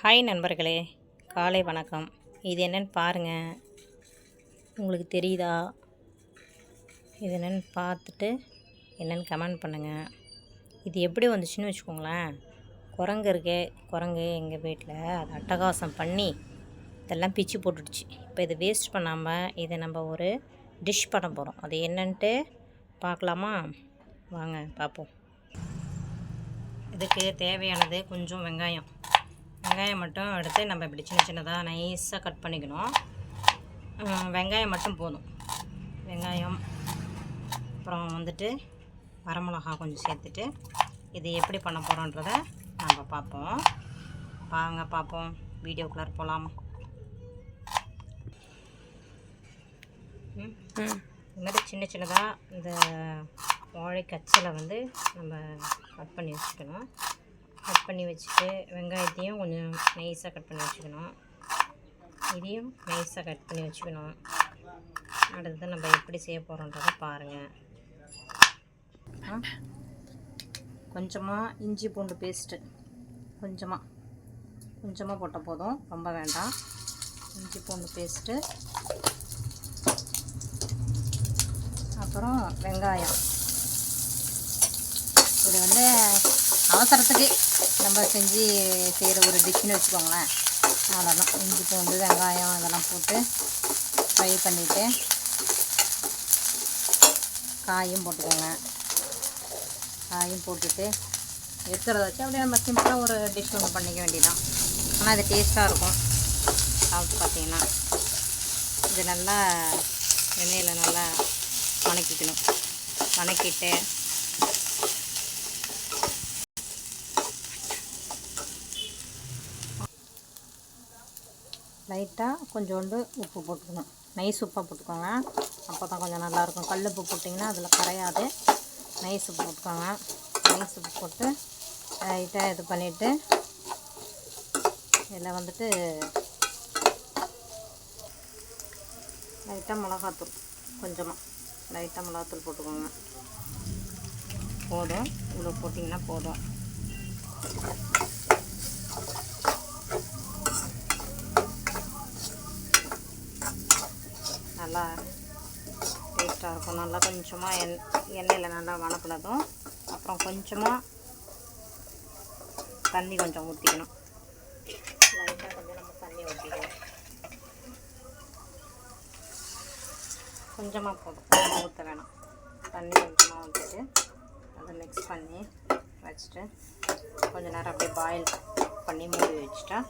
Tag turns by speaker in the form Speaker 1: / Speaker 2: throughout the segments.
Speaker 1: Hi நண்பர்களே காலை வணக்கம். இது என்னன்னு பாருங்கள் உங்களுக்கு தெரியுதா? இது என்னன்னு பார்த்துட்டு என்னன்னு கமெண்ட் பண்ணுங்கள் இது எப்படி வந்துச்சுன்னு வச்சுக்கோங்களேன். குரங்கு இருக்கே குரங்கு எங்கள் வீட்டில் அது அட்டகாசம் பண்ணி இதெல்லாம் பிச்சு போட்டுடுச்சு. இப்போ இதை வேஸ்ட் பண்ணாமல் இதை நம்ம ஒரு டிஷ் பண்ண போகிறோம் அது என்னன்ட்டு பார்க்கலாமா? வாங்க பார்ப்போம். இதுக்கு தேவையானது கொஞ்சம் வெங்காயம். வெங்காயம் மட்டும் எடுத்து நம்ம இப்படி சின்ன சின்னதாக நைஸாக கட் பண்ணிக்கணும். வெங்காயம் மட்டும் போதும். வெங்காயம் அப்புறம் வந்துட்டு வரமிளகா கொஞ்சம் சேர்த்துட்டு இது எப்படி பண்ண போகிறோன்றத நம்ம பார்ப்போம். வாங்க பார்ப்போம். வீடியோக்குள்ளார போகலாம். இந்த மாதிரி சின்ன சின்னதாக இந்த வாழைக்கச்சில் வந்து நம்ம கட் பண்ணி வச்சுக்கணும். பண்ணி வச்சுட்டு வெங்காயத்தையும் கொஞ்சம் நைஸாக கட் பண்ணி வச்சுக்கணும். இதையும் நைஸாக கட் பண்ணி வச்சுக்கணும். அடுத்தது நம்ம எப்படி செய்ய போகிறோன்றதை பாருங்கள் கொஞ்சமாக இஞ்சி பூண்டு பேஸ்ட்டு கொஞ்சமாக கொஞ்சமாக போட்டால் போதும் ரொம்ப வேண்டாம். இஞ்சி பூண்டு பேஸ்ட்டு அப்புறம் வெங்காயம். இது வந்து அவசரத்துக்கு நம்ம செஞ்சு செய்கிற ஒரு டிஷ்ஷுன்னு வச்சுக்கோங்களேன். அவ்வளோதான். இஞ்சி பூண்டு வெங்காயம் இதெல்லாம் போட்டு ஃப்ரை பண்ணிவிட்டு காயும் போட்டுக்கோங்க. காயும் போட்டுட்டு இருக்கிறத வச்சு அப்படியே நம்ம சிம்பிளாக ஒரு டிஷ் ஒன்று பண்ணிக்க வேண்டியதான் ஆனால் அது டேஸ்ட்டாக இருக்கும். சாப்பிட்டு பார்த்தீங்கன்னா. இது நல்லா எண்ணெயில் நல்லா வணக்கிக்கணும். வணக்கிட்டு லைட்டாக கொஞ்சோண்டு உப்பு போட்டுக்கணும். நைஸ் உப்பாக போட்டுக்கோங்க. அப்போ தான் கொஞ்சம் நல்லாயிருக்கும். கல் உப்பு போட்டிங்கன்னா அதில் கரையாது. நைஸ் உப்பு போட்டுக்கோங்க. நைஸ் உப்பு போட்டு லைட்டாக இது பண்ணிவிட்டு இதில் வந்துட்டு லைட்டாக மிளகாத்தூள் கொஞ்சமாக லைட்டாக மிளகாத்தூள் போட்டுக்கோங்க. போதும். இவ்வளோ போட்டிங்கன்னா போதும் நல்லா அப்புறம் நல்லா கொஞ்சமாக எண் எண்ணெயில் நல்லா வணக்கினதும் அப்புறம் கொஞ்சமாக தண்ணி கொஞ்சம் ஊற்றிக்கணும் லைட்டாக கொஞ்சம் நம்ம தண்ணி ஊற்றிக்கணும் கொஞ்சமாக போதும். ஊற்ற வேணாம். தண்ணி கொஞ்சமாக ஊற்றிட்டு அதை மிக்ஸ் பண்ணி வச்சுட்டு கொஞ்சம் நேரம் அப்படியே பாயில் பண்ணி மூடி வச்சுட்டா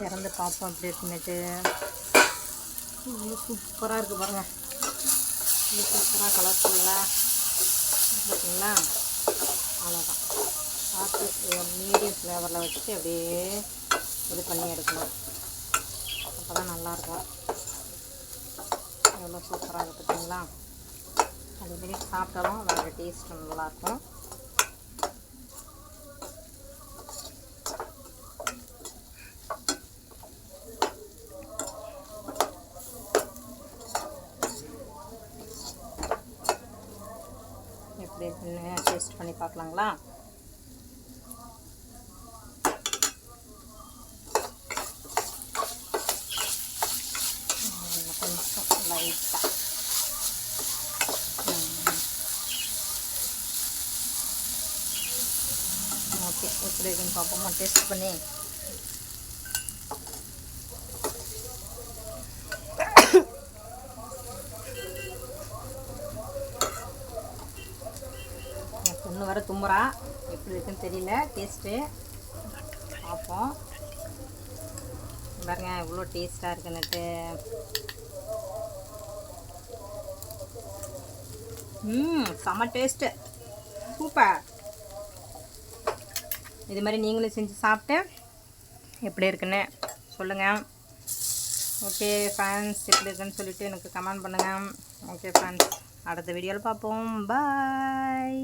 Speaker 1: திறந்து பார்ப்போம். அப்படி இருக்குன்னுட்டு சூப்பராக இருக்குது பாருங்கள் இது சூப்பராக கலர்ஃபுல்லாக பார்த்தீங்களா அவ்வளோதான் பார்த்து மீடியம் ஃப்ளேவரில் வச்சுட்டு அப்படியே இது பண்ணி எடுக்கணும். அப்போ தான் நல்லாயிருக்கும் எவ்வளோ சூப்பராக இருக்குது பார்த்தீங்களா அதேமாரி சாப்பிட்டாலும் வேறு டேஸ்ட் நல்லாயிருக்கும் எப்படி இருக்குன்னு டேஸ்ட் பண்ணி பார்க்கலாங்களா? கொஞ்சம் லைட்டாக ஓகே எப்படி இருக்குன்னு பார்ப்போமா? டேஸ்ட் பண்ணி. பொண்ணு வர தும்புறா. எப்படி இருக்குன்னு தெரியல. டேஸ்ட்டு பார்ப்போம். பாருங்க இவ்வளோ டேஸ்ட்டாக இருக்குன்னுட்டு. ம் செம்ம டேஸ்ட்டு சூப்பர். இது மாதிரி நீங்களும் செஞ்சு சாப்பிட்டு எப்படி இருக்குன்னு சொல்லுங்கள் ஓகே ஃபேன்ஸ் எப்படி இருக்குன்னு சொல்லிவிட்டு எனக்கு கமெண்ட் பண்ணுங்கள் ஓகே ஃபேன்ஸ் அடுத்த வீடியோவில் பார்ப்போம். பாய்